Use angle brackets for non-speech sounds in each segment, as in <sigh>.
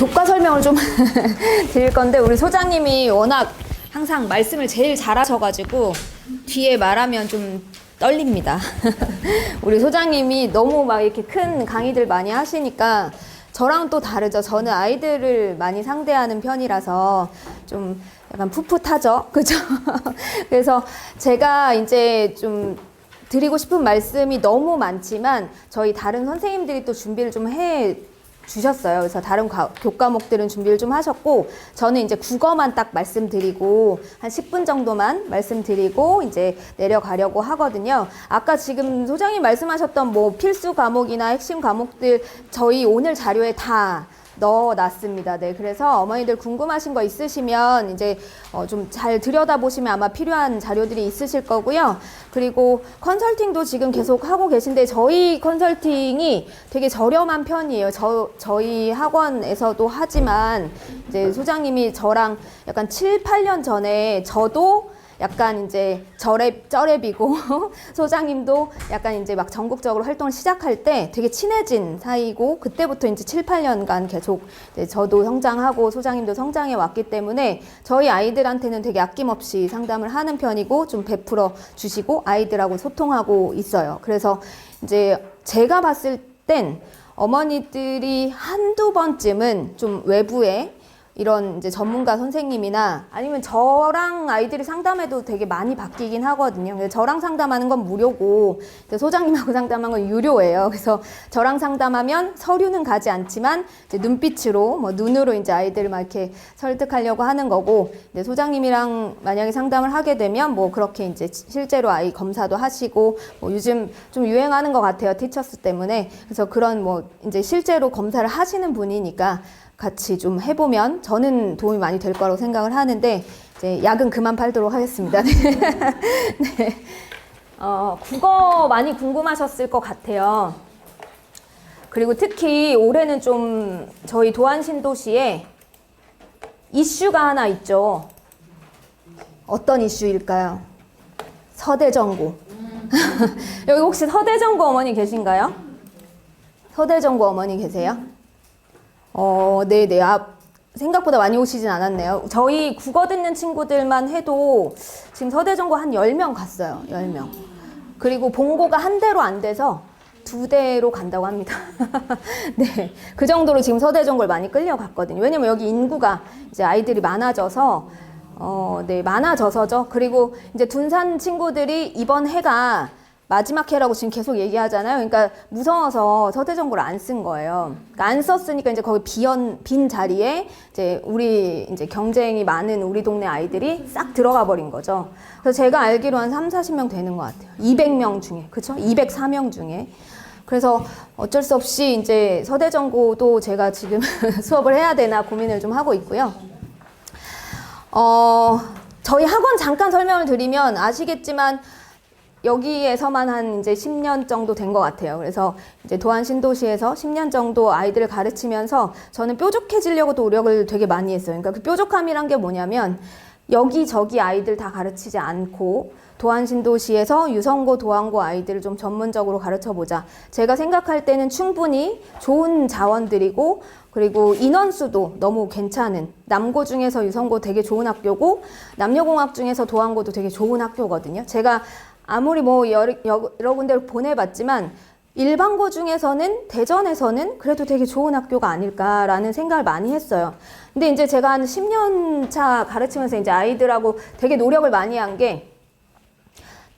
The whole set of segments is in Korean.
교과 설명을 좀 <laughs> 드릴 건데 우리 소장님이 워낙 항상 말씀을 제일 잘하셔가지고 뒤에 말하면 좀 떨립니다. <laughs> 우리 소장님이 너무 막 이렇게 큰 강의들 많이 하시니까 저랑 또 다르죠. 저는 아이들을 많이 상대하는 편이라서 좀 약간 풋풋하죠. <laughs> 그죠? 그래서 제가 이제 좀 드리고 싶은 말씀이 너무 많지만 저희 다른 선생님들이 또 준비를 좀해 주셨어요. 그래서 다른 과- 교과목들은 준비를 좀 하셨고 저는 이제 국어만 딱 말씀드리고 한 10분 정도만 말씀드리고 이제 내려가려고 하거든요. 아까 지금 소장님 말씀하셨던 뭐 필수 과목이나 핵심 과목들 저희 오늘 자료에 다 넣어놨습니다. 네, 그래서 어머니들 궁금하신 거 있으시면 이제 어, 좀 잘 들여다보시면 아마 필요한 자료들이 있으실 거고요. 그리고 컨설팅도 지금 계속 하고 계신데 저희 컨설팅이 되게 저렴한 편이에요. 저, 저희 학원에서도 하지만 이제 소장님이 저랑 약간 7, 8년 전에 저도 약간 이제 저랩 쩌랩이고 <laughs> 소장님도 약간 이제 막 전국적으로 활동을 시작할 때 되게 친해진 사이고 그때부터 이제 7, 8년간 계속 저도 성장하고 소장님도 성장해 왔기 때문에 저희 아이들한테는 되게 아낌없이 상담을 하는 편이고 좀 베풀어 주시고 아이들하고 소통하고 있어요. 그래서 이제 제가 봤을 땐 어머니들이 한두 번쯤은 좀 외부에 이런 이제 전문가 선생님이나 아니면 저랑 아이들이 상담해도 되게 많이 바뀌긴 하거든요. 그래서 저랑 상담하는 건 무료고 소장님하고 <laughs> 상담하는 건 유료예요. 그래서 저랑 상담하면 서류는 가지 않지만 눈빛으로 뭐 눈으로 이제 아이들을 막 이렇게 설득하려고 하는 거고 이제 소장님이랑 만약에 상담을 하게 되면 뭐 그렇게 이제 실제로 아이 검사도 하시고 뭐 요즘 좀 유행하는 것 같아요. 티처스 때문에 그래서 그런 뭐 이제 실제로 검사를 하시는 분이니까 같이 좀 해보면 저는 도움이 많이 될 거라고 생각을 하는데 이제 약은 그만 팔도록 하겠습니다. <laughs> 네. 네. 어, 국어 많이 궁금하셨을 것 같아요. 그리고 특히 올해는 좀 저희 도안 신도시에 이슈가 하나 있죠. 어떤 이슈일까요? 서대전고. <laughs> 여기 혹시 서대전고 어머니 계신가요? 서대전고 어머니 계세요? 어, 네 네. 아, 생각보다 많이 오시진 않았네요. 저희 국어 듣는 친구들만 해도 지금 서대전고 한 10명 갔어요. 10명. 그리고 본고가 한 대로 안 돼서 두 대로 간다고 합니다. <laughs> 네. 그 정도로 지금 서대전고를 많이 끌려갔거든요. 왜냐면 여기 인구가 이제 아이들이 많아져서 어, 네, 많아져서죠. 그리고 이제 둔산 친구들이 이번 해가 마지막 해라고 지금 계속 얘기하잖아요. 그러니까 무서워서 서대전고를 안 쓴 거예요. 그러니까 안 썼으니까 이제 거기 비연 빈 자리에 이제 우리 이제 경쟁이 많은 우리 동네 아이들이 싹 들어가 버린 거죠. 그래서 제가 알기로 한 3, 40명 되는 것 같아요. 200명 중에. 그렇죠? 204명 중에. 그래서 어쩔 수 없이 이제 서대전고도 제가 지금 <laughs> 수업을 해야 되나 고민을 좀 하고 있고요. 어, 저희 학원 잠깐 설명을 드리면 아시겠지만 여기에서만 한 이제 10년 정도 된 것 같아요. 그래서 이제 도안 신도시에서 10년 정도 아이들을 가르치면서 저는 뾰족해지려고 노력을 되게 많이 했어요. 그러니까 그 뾰족함이란 게 뭐냐면 여기저기 아이들 다 가르치지 않고 도안 신도시에서 유성고, 도안고 아이들을 좀 전문적으로 가르쳐 보자. 제가 생각할 때는 충분히 좋은 자원들이고 그리고 인원수도 너무 괜찮은 남고 중에서 유성고 되게 좋은 학교고 남녀공학 중에서 도안고도 되게 좋은 학교거든요. 제가 아무리 뭐 여러, 여러 군데를 보내봤지만 일반고 중에서는 대전에서는 그래도 되게 좋은 학교가 아닐까라는 생각을 많이 했어요. 근데 이제 제가 한 10년 차 가르치면서 이제 아이들하고 되게 노력을 많이 한 게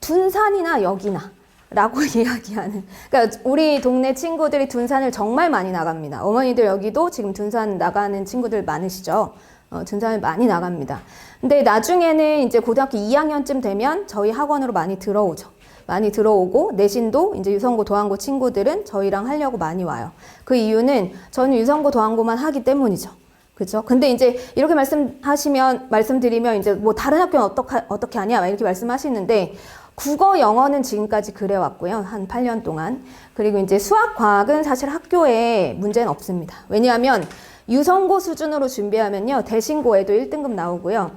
둔산이나 여기나 라고 <laughs> 이야기하는. 그러니까 우리 동네 친구들이 둔산을 정말 많이 나갑니다. 어머니들 여기도 지금 둔산 나가는 친구들 많으시죠? 어, 둔산을 많이 나갑니다. 근데 나중에는 이제 고등학교 2학년쯤 되면 저희 학원으로 많이 들어오죠. 많이 들어오고 내신도 이제 유성고 도안고 친구들은 저희랑 하려고 많이 와요. 그 이유는 저는 유성고 도안고만 하기 때문이죠. 그죠? 근데 이제 이렇게 말씀하시면 말씀드리면 이제 뭐 다른 학교는 어떻게 어떻게 하냐 막 이렇게 말씀하시는데 국어 영어는 지금까지 그래 왔고요. 한 8년 동안. 그리고 이제 수학 과학은 사실 학교에 문제는 없습니다. 왜냐하면 유성고 수준으로 준비하면요. 대신고에도 1등급 나오고요.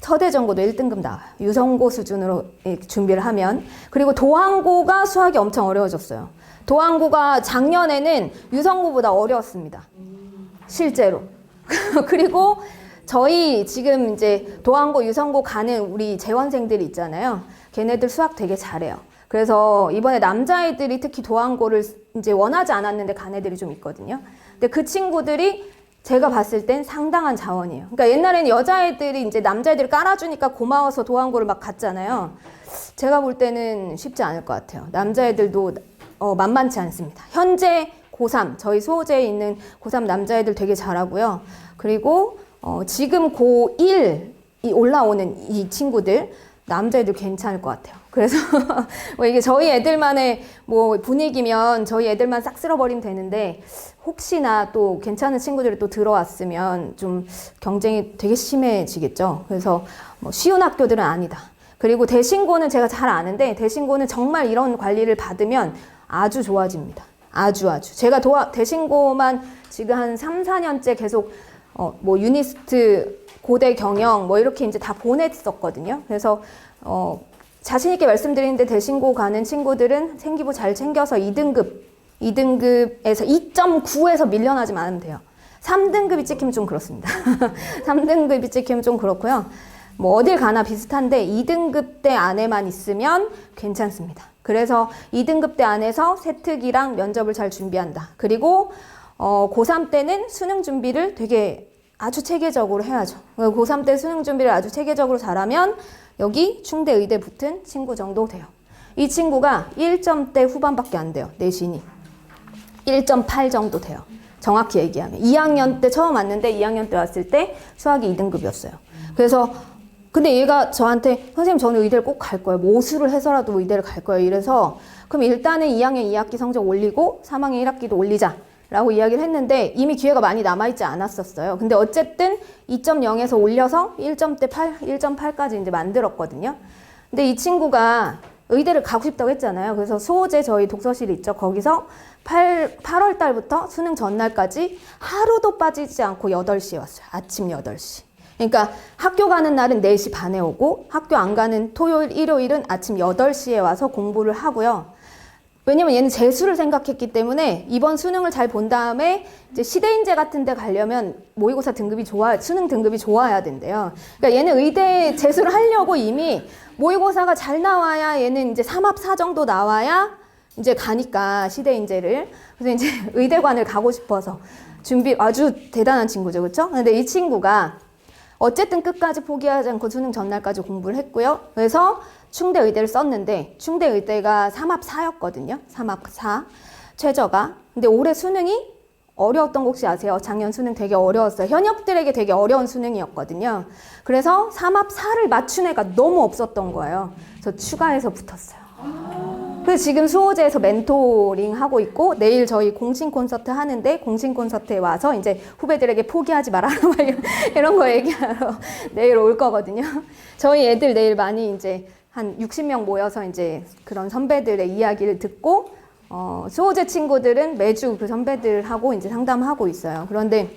서대전고도 1등급 나와요. 유성고 수준으로 이렇게 준비를 하면. 그리고 도항고가 수학이 엄청 어려워졌어요. 도항고가 작년에는 유성고보다 어려웠습니다. 실제로. <laughs> 그리고 저희 지금 이제 도안고 유성고 가는 우리 재원생들 있잖아요. 걔네들 수학 되게 잘해요. 그래서 이번에 남자애들이 특히 도안고를 이제 원하지 않았는데 간 애들이 좀 있거든요. 근데 그 친구들이 제가 봤을 땐 상당한 자원이에요. 그러니까 옛날에는 여자애들이 이제 남자애들이 깔아주니까 고마워서 도안고를 막 갔잖아요. 제가 볼 때는 쉽지 않을 것 같아요. 남자애들도 어, 만만치 않습니다. 현재 고3, 저희 수호제에 있는 고3 남자애들 되게 잘하고요. 그리고 어, 지금 고1 이 올라오는 이 친구들 남자애들 괜찮을 것 같아요. 그래서 <laughs> 뭐 이게 저희 애들만의 뭐 분위기면 저희 애들만 싹 쓸어버리면 되는데 혹시나 또 괜찮은 친구들이 또 들어왔으면 좀 경쟁이 되게 심해지겠죠. 그래서 뭐 쉬운 학교들은 아니다. 그리고 대신고는 제가 잘 아는데 대신고는 정말 이런 관리를 받으면 아주 좋아집니다. 아주 아주. 제가 도와, 대신고만 지금 한 3, 4년째 계속 어, 뭐 유니스트 고대 경영 뭐 이렇게 이제 다 보냈었거든요. 그래서 어, 자신 있게 말씀드리는데 대신고 가는 친구들은 생기부 잘 챙겨서 2등급 2등급에서 2.9에서 밀려나지 않으면 돼요. 3등급이 찍히면 좀 그렇습니다. <laughs> 3등급이 찍히면 좀 그렇고요. 뭐 어딜 가나 비슷한데 2등급 대 안에만 있으면 괜찮습니다. 그래서 2등급 대 안에서 세특이랑 면접을 잘 준비한다. 그리고 어, 고3 때는 수능 준비를 되게 아주 체계적으로 해야죠. 고3 때 수능 준비를 아주 체계적으로 잘하면 여기 충대 의대 붙은 친구 정도 돼요. 이 친구가 1점대 후반밖에 안 돼요. 내신이. 1.8 정도 돼요. 정확히 얘기하면. 2학년 때 처음 왔는데 2학년 때 왔을 때 수학이 2등급이었어요. 그래서 근데 얘가 저한테 선생님 저는 의대를 꼭 갈 거예요. 모수를 해서라도 의대를 갈 거예요. 이래서 그럼 일단은 2학년 2학기 성적 올리고 3학년 1학기도 올리자. 라고 이야기를 했는데 이미 기회가 많이 남아있지 않았었어요. 근데 어쨌든 2.0에서 올려서 1점대 8, 1.8까지 이제 만들었거든요. 근데 이 친구가 의대를 가고 싶다고 했잖아요. 그래서 수호제 저희 독서실 있죠. 거기서 8, 8월 달부터 수능 전날까지 하루도 빠지지 않고 8시에 왔어요. 아침 8시. 그러니까 학교 가는 날은 4시 반에 오고 학교 안 가는 토요일, 일요일은 아침 8시에 와서 공부를 하고요. 왜냐면 얘는 재수를 생각했기 때문에 이번 수능을 잘 본 다음에 이제 시대인재 같은 데 가려면 모의고사 등급이 좋아, 수능 등급이 좋아야 된대요. 그러니까 얘는 의대 재수를 하려고 이미 모의고사가 잘 나와야 얘는 이제 3합 4 정도 나와야 이제 가니까 시대인재를. 그래서 이제 <laughs> 의대관을 가고 싶어서 준비 아주 대단한 친구죠. 그렇죠? 근데 이 친구가 어쨌든 끝까지 포기하지 않고 수능 전날까지 공부를 했고요. 그래서 충대 의대를 썼는데 충대 의대가 3합 4였거든요. 3합 4 최저가. 근데 올해 수능이 어려웠던 거 혹시 아세요? 작년 수능 되게 어려웠어요. 현역들에게 되게 어려운 수능이었거든요. 그래서 3합 4를 맞춘 애가 너무 없었던 거예요. 그래서 추가해서 붙었어요. 그래서 지금 수호제에서 멘토링 하고 있고 내일 저희 공신 콘서트 하는데 공신 콘서트에 와서 이제 후배들에게 포기하지 <laughs> 이런- 이런 거 얘기하러 내일 올 거거든요. 저희 애들 내일 많이 이제 한 60명 모여서 이제 그런 선배들의 이야기를 듣고 어, 수호제 친구들은 매주 그 선배들하고 이제 상담하고 있어요. 그런데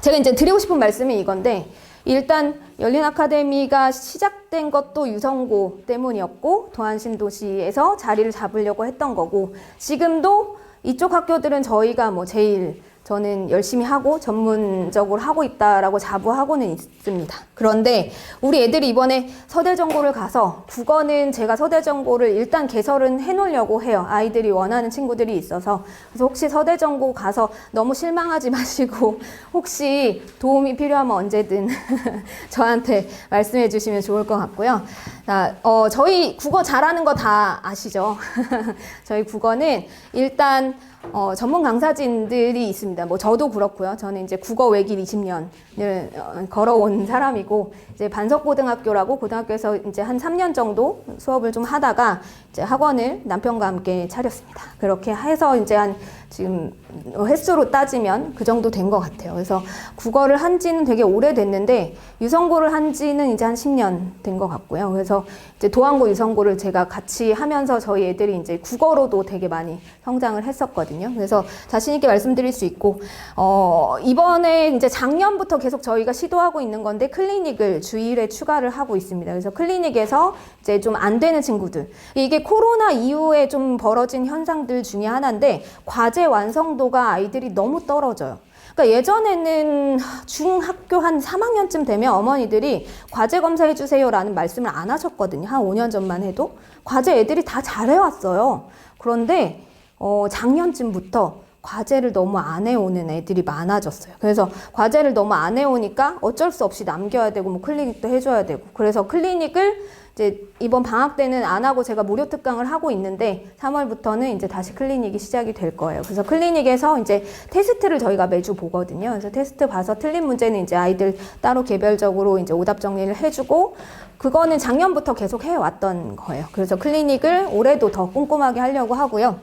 제가 이제 드리고 싶은 말씀이 이건데 일단 열린 아카데미가 시작된 것도 유성고 때문이었고 도안신도시에서 자리를 잡으려고 했던 거고 지금도 이쪽 학교들은 저희가 뭐 제일 저는 열심히 하고 전문적으로 하고 있다라고 자부하고는 있습니다. 그런데 우리 애들이 이번에 서대전고를 가서 국어는 제가 서대전고를 일단 개설은 해놓으려고 해요. 아이들이 원하는 친구들이 있어서. 그래서 혹시 서대전고 가서 너무 실망하지 <laughs> 마시고 혹시 도움이 필요하면 언제든 <laughs> 저한테 말씀해 주시면 좋을 것 같고요. 자, 어, 저희 국어 잘하는 거 다 아시죠? <laughs> 저희 국어는 일단 어, 전문 강사진들이 있습니다. 뭐 저도 그렇고요. 저는 이제 국어 외길 20년을 어, 걸어온 사람이고 이제 반석고등학교라고 고등학교에서 이제 한 3년 정도 수업을 좀 하다가 이제 학원을 남편과 함께 차렸습니다. 그렇게 해서 이제 한 지금 횟수로 따지면 그 정도 된 것 같아요. 그래서 국어를 한 지는 되게 오래됐는데 유성고를 한 지는 이제 한 10년 된 것 같고요. 그래서 이제 도안고 유성고를 제가 같이 하면서 저희 애들이 이제 국어로도 되게 많이 성장을 했었거든요. 그래서 자신있게 말씀드릴 수 있고, 어, 이번에 이제 작년부터 계속 저희가 시도하고 있는 건데 클리닉을 주일에 추가를 하고 있습니다. 그래서 클리닉에서 이제 좀 안 되는 친구들. 이게 코로나 이후에 좀 벌어진 현상들 중에 하나인데 과제 완성도가 아이들이 너무 떨어져요. 그러니까 예전에는 중학교 한 3학년쯤 되면 어머니들이 과제 검사해 주세요라는 말씀을 안 하셨거든요. 한 5년 전만 해도 과제 애들이 다 잘해왔어요. 그런데 어, 작년쯤부터 과제를 너무 안 해오는 애들이 많아졌어요. 그래서 과제를 너무 안 해오니까 어쩔 수 없이 남겨야 되고 뭐 클리닉도 해줘야 되고 그래서 클리닉을 이제 이번 방학 때는 안 하고 제가 무료 특강을 하고 있는데 3월부터는 이제 다시 클리닉이 시작이 될 거예요. 그래서 클리닉에서 이제 테스트를 저희가 매주 보거든요. 그래서 테스트 봐서 틀린 문제는 이제 아이들 따로 개별적으로 이제 오답 정리를 해주고 그거는 작년부터 계속 해왔던 거예요. 그래서 클리닉을 올해도 더 꼼꼼하게 하려고 하고요.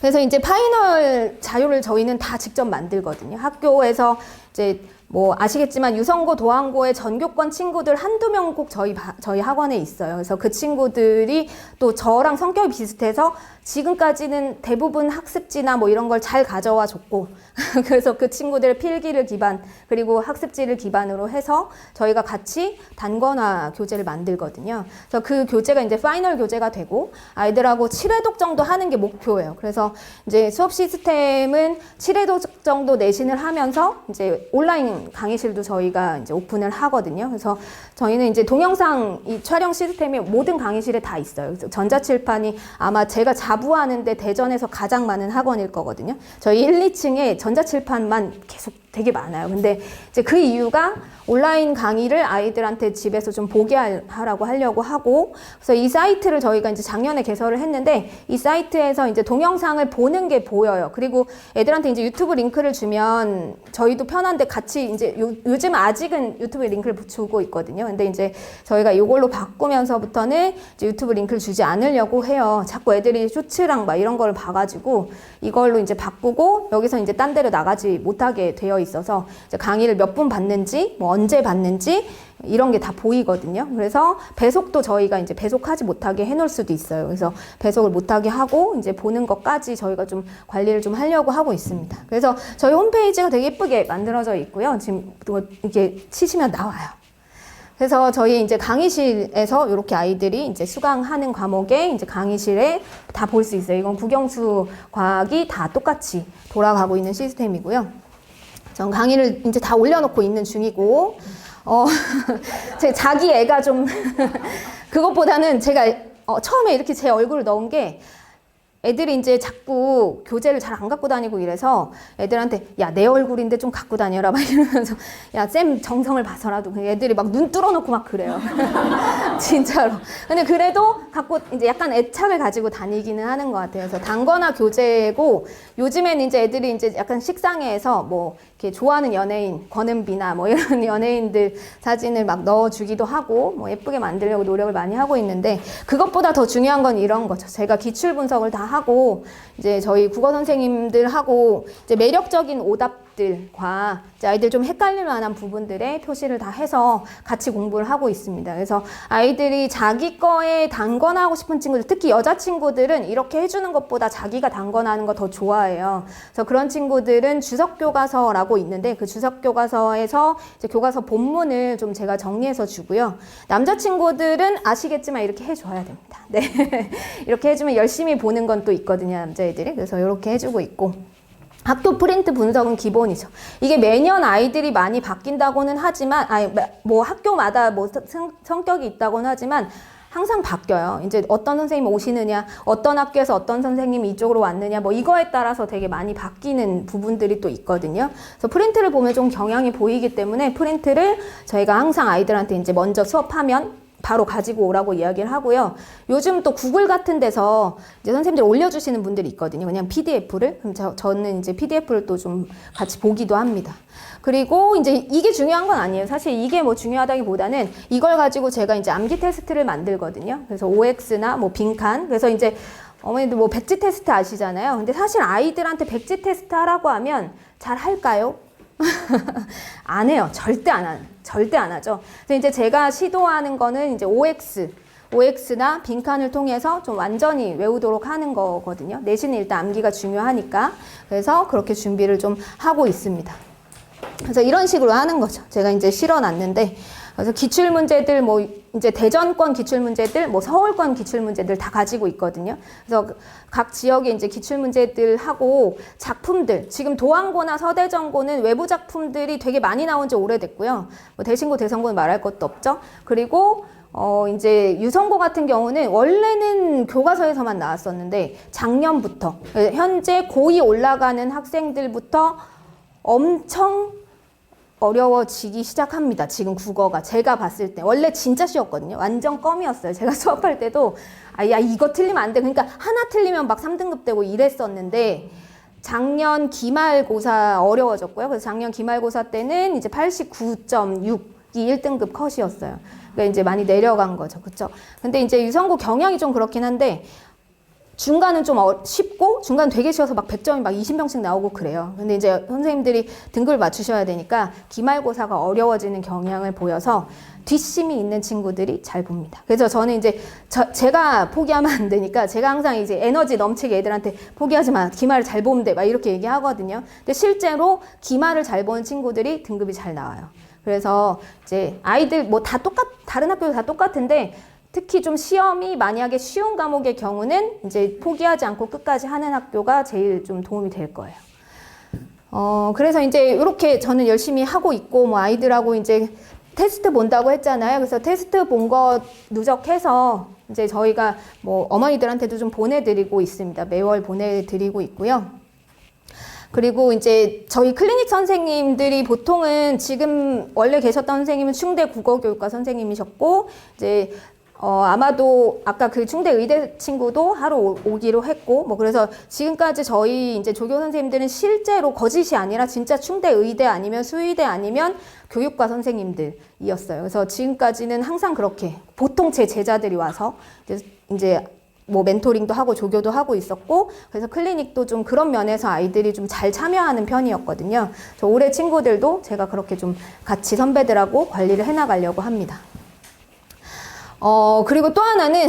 그래서 이제 파이널 자료를 저희는 다 직접 만들거든요. 학교에서 이제 뭐 아시겠지만 유성고 도항고의 전교권 친구들 한두 명 꼭 저희 바- 저희 학원에 있어요. 그래서 그 친구들이 또 저랑 성격이 비슷해서 지금까지는 대부분 학습지나 뭐 이런 걸 잘 가져와 줬고 <laughs> 그래서 그 친구들의 필기를 기반 그리고 학습지를 기반으로 해서 저희가 같이 단권화 교재를 만들거든요. 그래서 그 교재가 이제 파이널 교재가 되고 아이들하고 7회독 정도 하는 게 목표예요. 그래서 이제 수업 시스템은 7회독 정도 내신을 하면서 이제 온라인 강의실도 저희가 이제 오픈을 하거든요. 그래서 저희는 이제 동영상 이 촬영 시스템이 모든 강의실에 다 있어요. 그래서 전자칠판이 아마 제가 자 부하는데 대전에서 가장 많은 학원일 거거든요. 저희 1, 2층에 전자칠판만 계속 되게 많아요. 근데 이제 그 이유가 온라인 강의를 아이들한테 집에서 좀 보게 할- 하라고 하려고 하고 그래서 이 사이트를 저희가 이제 작년에 개설을 했는데 이 사이트에서 이제 동영상을 보는 게 보여요. 그리고 애들한테 이제 유튜브 링크를 주면 저희도 편한데 같이 이제 요, 요즘 아직은 유튜브 링크를 주고 있거든요. 근데 이제 저희가 이걸로 바꾸면서부터는 이제 유튜브 링크를 주지 않으려고 해요. 자꾸 애들이 쇼츠랑 막 이런 걸 봐가지고 이걸로 이제 바꾸고 여기서 이제 딴 데로 나가지 못하게 되어 있어서 강의를 몇 분 받는지 뭐 언제 받는지 이런 게 다 보이거든요. 그래서 배속도 저희가 이제 배속하지 못하게 해놓을 수도 있어요. 그래서 배속을 못하게 하고 이제 보는 것까지 저희가 좀 관리를 좀 하려고 하고 있습니다. 그래서 저희 홈페이지가 되게 예쁘게 만들어져 있고요. 지금 또 이렇게 치시면 나와요. 그래서 저희 이제 강의실에서 이렇게 아이들이 이제 수강하는 과목에 이제 강의실에 다 볼 수 있어요. 이건 국영수 과학이 다 똑같이 돌아가고 있는 시스템이고요. 전 강의를 이제 다 올려놓고 있는 중이고, 어, <laughs> 제 자기 애가 좀, <laughs> 그것보다는 제가 어, 처음에 이렇게 제 얼굴을 넣은 게 애들이 이제 자꾸 교재를 잘 안 갖고 다니고 이래서 애들한테 야 내 얼굴인데 좀 갖고 다녀라. <laughs> 막 이러면서 야 쌤 정성을 봐서라도. 그 애들이 막 눈 뚫어놓고 막 그래요. <laughs> 진짜로. 근데 그래도 갖고 이제 약간 애착을 가지고 다니기는 하는 것 같아요. 그래서 단거나 교재고 요즘에는 이제 애들이 이제 약간 식상해서 뭐 이렇게 좋아하는 연예인 권은비나 뭐 이런 <laughs> 연예인들 사진을 막 넣어주기도 하고 뭐 예쁘게 만들려고 노력을 많이 하고 있는데 그것보다 더 중요한 건 이런 거죠. 제가 기출 분석을 다 하고 이제 저희 국어 선생님들하고 이제 매력적인 오답 들과 이제 아이들 좀 헷갈릴 만한 부분들에 표시를 다 해서 같이 공부를 하고 있습니다. 그래서 아이들이 자기 거에 단권하고 싶은 친구들, 특히 여자 친구들은 이렇게 해주는 것보다 자기가 단권하는 거 더 좋아해요. 그래서 그런 친구들은 주석 교과서라고 있는데 그 주석 교과서에서 교과서 본문을 좀 제가 정리해서 주고요. 남자 친구들은 아시겠지만 이렇게 해줘야 됩니다. 네, <laughs> 이렇게 해주면 열심히 보는 건 또 있거든요, 남자애들이. 그래서 이렇게 해주고 있고. 학교 프린트 분석은 기본이죠. 이게 매년 아이들이 많이 바뀐다고는 하지만, 아니, 뭐 학교마다 뭐 성, 성격이 있다고는 하지만, 항상 바뀌어요. 이제 어떤 선생님이 오시느냐, 어떤 학교에서 어떤 선생님이 이쪽으로 왔느냐, 뭐 이거에 따라서 되게 많이 바뀌는 부분들이 또 있거든요. 그래서 프린트를 보면 좀 경향이 보이기 때문에 프린트를 저희가 항상 아이들한테 이제 먼저 수업하면 바로 가지고 오라고 이야기를 하고요. 요즘 또 구글 같은 데서 이제 선생님들 올려주시는 분들이 있거든요. 그냥 PDF를. 그럼 저, 저는 이제 PDF를 또 좀 같이 보기도 합니다. 그리고 이제 이게 중요한 건 아니에요. 사실 이게 뭐 중요하다기보다는 이걸 가지고 제가 이제 암기 테스트를 만들거든요. 그래서 OX나 뭐 빈칸. 그래서 이제 어머니들 뭐 백지 테스트 아시잖아요. 근데 사실 아이들한테 백지 테스트 하라고 하면 잘 할까요? <laughs> 안 해요. 절대 안 하는. 절대 안 하죠. 그래서 이제 제가 시도하는 거는 이제 OX, OX나 빈칸을 통해서 좀 완전히 외우도록 하는 거거든요. 내신은 일단 암기가 중요하니까. 그래서 그렇게 준비를 좀 하고 있습니다. 그래서 이런 식으로 하는 거죠. 제가 이제 실어 놨는데, 그래서 기출 문제들 뭐 이제 대전권 기출 문제들, 뭐 서울권 기출 문제들 다 가지고 있거든요. 그래서 각 지역의 이제 기출 문제들 하고 작품들 지금 도안고나 서대전고는 외부 작품들이 되게 많이 나온 지 오래됐고요. 뭐 대신고 대선고는 말할 것도 없죠. 그리고 어, 이제 유성고 같은 경우는 원래는 교과서에서만 나왔었는데 작년부터 현재 고2 올라가는 학생들부터 엄청 어려워지기 시작합니다. 지금 국어가 제가 봤을 때 원래 진짜 쉬웠거든요. 완전 껌이었어요. 제가 <laughs> 수업할 때도 아야 이거 틀리면 안 돼. 그러니까 하나 틀리면 막 3등급 되고 이랬었는데 작년 기말고사 어려워졌고요. 그래서 작년 기말고사 때는 이제 89.6이 1등급 컷이었어요. 그러니까 이제 많이 내려간 거죠. 그렇죠? 근데 이제 유성고 경향이 좀 그렇긴 한데 중간은 좀 어- 쉽고 중간 되게 쉬워서 막 100점이 막 20명씩 나오고 그래요. 근데 이제 선생님들이 등급을 맞추셔야 되니까 기말고사가 어려워지는 경향을 보여서 뒷심이 있는 친구들이 잘 봅니다. 그래서 저는 이제 저- 제가 포기하면 안 되니까 제가 항상 이제 에너지 넘치게 애들한테 포기하지 마. 기말을 잘 보면 돼. 막 이렇게 얘기하거든요. 근데 실제로 기말을 잘 보는 친구들이 등급이 잘 나와요. 그래서 이제 아이들 뭐 다 똑같 다른 학교도 다 똑같은데 특히 좀 시험이 만약에 쉬운 과목의 경우는 이제 포기하지 않고 끝까지 하는 학교가 제일 좀 도움이 될 거예요. 어, 그래서 이제 이렇게 저는 열심히 하고 있고, 뭐 아이들하고 이제 테스트 본다고 했잖아요. 그래서 테스트 본 거 누적해서 이제 저희가 뭐 어머니들한테도 좀 보내드리고 있습니다. 매월 보내드리고 있고요. 그리고 이제 저희 클리닉 선생님들이 보통은 지금 원래 계셨던 선생님은 충대 국어교육과 선생님이셨고 이제 어, 아마도 아까 그 충대 의대 친구도 하러 오- 오기로 했고, 뭐 그래서 지금까지 저희 이제 조교 선생님들은 실제로 거짓이 아니라 진짜 충대 의대 아니면 수의대 아니면 교육과 선생님들이었어요. 그래서 지금까지는 항상 그렇게 보통 제 제자들이 와서 이제, 이제 뭐 멘토링도 하고 조교도 하고 있었고 그래서 클리닉도 좀 그런 면에서 아이들이 좀 잘 참여하는 편이었거든요. 저 올해 친구들도 제가 그렇게 좀 같이 선배들하고 관리를 해나가려고 합니다. 어, 그리고 또 하나는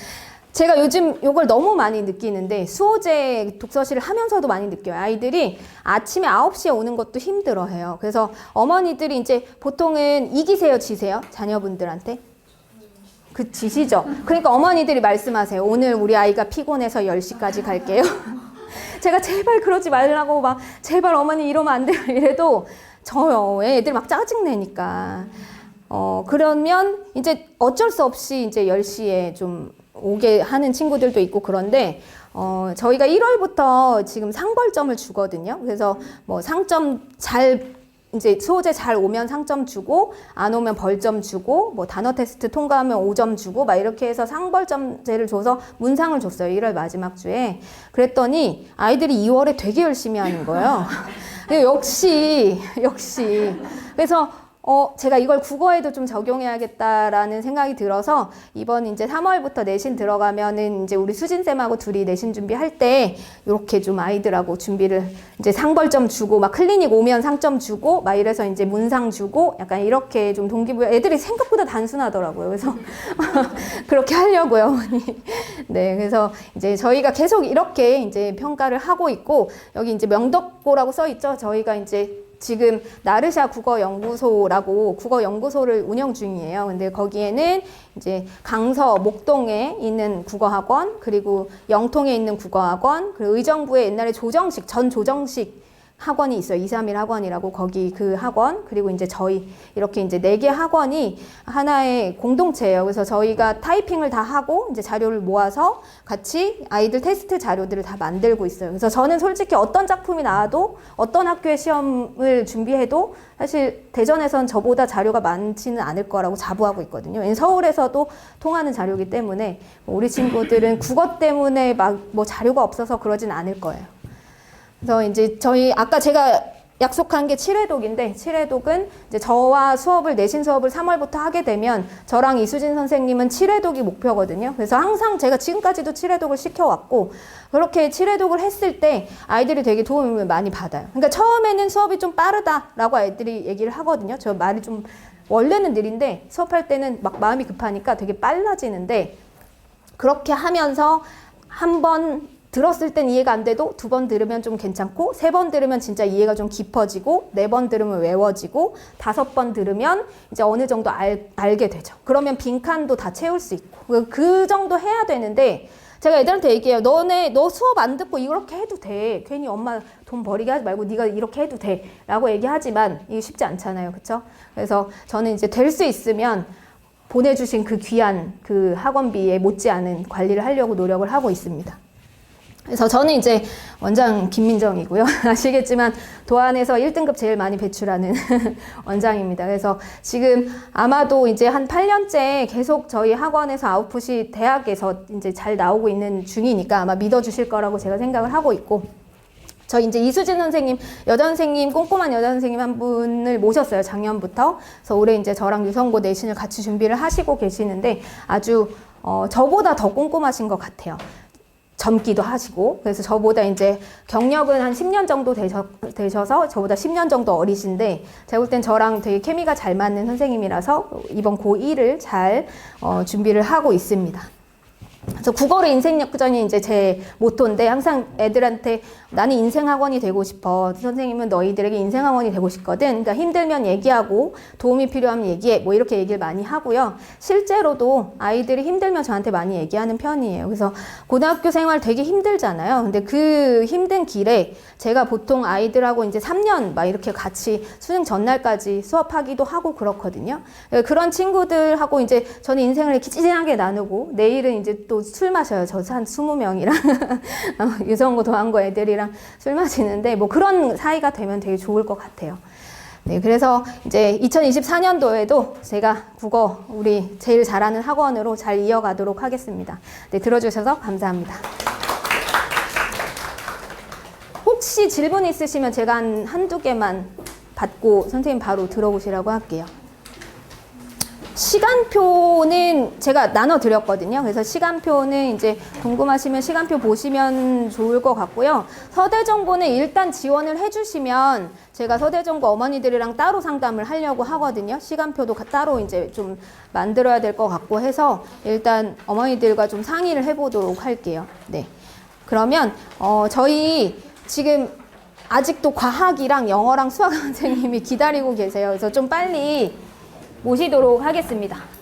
<laughs> 제가 요즘 요걸 너무 많이 느끼는데 수호제 독서실을 하면서도 많이 느껴요. 아이들이 아침에 9시에 오는 것도 힘들어 해요. 그래서 어머니들이 이제 보통은 이기세요, 지세요? 자녀분들한테? 그 지시죠. 그러니까 어머니들이 말씀하세요. 오늘 우리 아이가 피곤해서 10시까지 갈게요. <laughs> 제가 제발 그러지 말라고 막 제발 어머니 이러면 안 돼요. 이래도 저요. 애들 막 짜증내니까. 어, 그러면 이제 어쩔 수 없이 이제 10시에 좀 오게 하는 친구들도 있고 그런데 어, 저희가 1월부터 지금 상벌점을 주거든요. 그래서 뭐 상점 잘 이제 수호제 잘 오면 상점 주고 안 오면 벌점 주고 뭐 단어 테스트 통과하면 5점 주고 막 이렇게 해서 상벌점제를 줘서 문상을 줬어요. 1월 마지막 주에. 그랬더니 아이들이 2월에 되게 열심히 하는 거예요. 근데 <laughs> 역시 역시 그래서 어, 제가 이걸 국어에도 좀 적용해야겠다라는 생각이 들어서 이번 이제 3월부터 내신 들어가면은 이제 우리 수진쌤하고 둘이 내신 준비할 때 이렇게 좀 아이들하고 준비를 이제 상벌점 주고 막 클리닉 오면 상점 주고 막 이래서 이제 문상 주고 약간 이렇게 좀 동기부여 애들이 생각보다 단순하더라고요. 그래서 <laughs> 그렇게 하려고요, 어머니. 네, 그래서 이제 저희가 계속 이렇게 이제 평가를 하고 있고 여기 이제 명덕고라고 써 있죠. 저희가 이제 지금 나르샤 국어연구소라고 국어연구소를 운영 중이에요. 근데 거기에는 이제 강서 목동에 있는 국어학원, 그리고 영통에 있는 국어학원, 그리고 의정부에 옛날에 조정식, 전 조정식 학원이 있어요. 2, 3일 학원이라고 거기 그 학원 그리고 이제 저희 이렇게 이제 네 개 학원이 하나의 공동체예요. 그래서 저희가 타이핑을 다 하고 이제 자료를 모아서 같이 아이들 테스트 자료들을 다 만들고 있어요. 그래서 저는 솔직히 어떤 작품이 나와도 어떤 학교의 시험을 준비해도 사실 대전에선 저보다 자료가 많지는 않을 거라고 자부하고 있거든요. 서울에서도 통하는 자료이기 때문에 우리 친구들은 국어 때문에 막 뭐 자료가 없어서 그러진 않을 거예요. 그래서 이제 저희 아까 제가 약속한 게 7회독인데 7회독은 이제 저와 수업을 내신 수업을 3월부터 하게 되면 저랑 이수진 선생님은 7회독이 목표거든요. 그래서 항상 제가 지금까지도 7회독을 시켜왔고 그렇게 7회독을 했을 때 아이들이 되게 도움을 많이 받아요. 그러니까 처음에는 수업이 좀 빠르다라고 아이들이 얘기를 하거든요. 저 말이 좀 원래는 느린데 수업할 때는 막 마음이 급하니까 되게 빨라지는데 그렇게 하면서 한번 들었을 땐 이해가 안 돼도 두 번 들으면 좀 괜찮고 세 번 들으면 진짜 이해가 좀 깊어지고 네 번 들으면 외워지고 다섯 번 들으면 이제 어느 정도 알, 알게 되죠. 그러면 빈칸도 다 채울 수 있고 그- 그 정도 해야 되는데 제가 애들한테 얘기해요. 너네 너 수업 안 듣고 이렇게 해도 돼. 괜히 엄마 돈 버리게 하지 말고 네가 이렇게 해도 돼라고 얘기하지만 이게 쉽지 않잖아요. 그렇죠? 그래서 저는 이제 될 수 있으면 보내주신 그 귀한 그 학원비에 못지않은 관리를 하려고 노력을 하고 있습니다. 그래서 저는 이제 원장 김민정이고요. <laughs> 아시겠지만 도안에서 1등급 제일 많이 배출하는 <laughs> 원장입니다. 그래서 지금 아마도 이제 한 8년째 계속 저희 학원에서 아웃풋이 대학에서 이제 잘 나오고 있는 중이니까 아마 믿어주실 거라고 제가 생각을 하고 있고 저 이제 이수진 선생님, 여자 선생님, 꼼꼼한 여자 선생님 한 분을 모셨어요, 작년부터. 그래서 올해 이제 저랑 유성고 내신을 같이 준비를 하시고 계시는데 아주, 어, 저보다 더 꼼꼼하신 것 같아요. 젊기도 하시고. 그래서 저보다 이제 경력은 한 10년 정도 되셔, 되셔서 저보다 10년 정도 어리신데 제가 볼 땐 저랑 되게 케미가 잘 맞는 선생님이라서 이번 고2를 잘 어, 준비를 하고 있습니다. 그래서 국어로 인생 역전이 이제 제 모토인데 항상 애들한테 나는 인생 학원이 되고 싶어. 선생님은 너희들에게 인생 학원이 되고 싶거든. 그러니까 힘들면 얘기하고 도움이 필요하면 얘기해. 뭐 이렇게 얘기를 많이 하고요. 실제로도 아이들이 힘들면 저한테 많이 얘기하는 편이에요. 그래서 고등학교 생활 되게 힘들잖아요. 근데 그 힘든 길에 제가 보통 아이들하고 이제 3년 막 이렇게 같이 수능 전날까지 수업하기도 하고 그렇거든요. 그런 친구들하고 이제 저는 인생을 이렇게 찌진하게 나누고 내일은 이제 또술 마셔요. 저 한 20명이랑 유성고 도안고 애들이랑 술 마시는데 뭐 그런 사이가 되면 되게 좋을 것 같아요. 네, 그래서 이제 2024년도에도 제가 국어 우리 제일 잘하는 학원으로 잘 이어가도록 하겠습니다. 네, 들어주셔서 감사합니다. 혹시 질문 있으시면 제가 한 한두 개만 받고 선생님 바로 들어보시라고 할게요. 시간표는 제가 나눠 드렸거든요. 그래서 시간표는 이제 궁금하시면 시간표 보시면 좋을 것 같고요. 서대정보는 일단 지원을 해주시면 제가 서대정보 어머니들이랑 따로 상담을 하려고 하거든요. 시간표도 가- 따로 이제 좀 만들어야 될 것 같고 해서 일단 어머니들과 좀 상의를 해보도록 할게요. 네. 그러면 어, 저희 지금 아직도 과학이랑 영어랑 수학 <laughs> 선생님이 기다리고 계세요. 그래서 좀 빨리 모시도록 하겠습니다.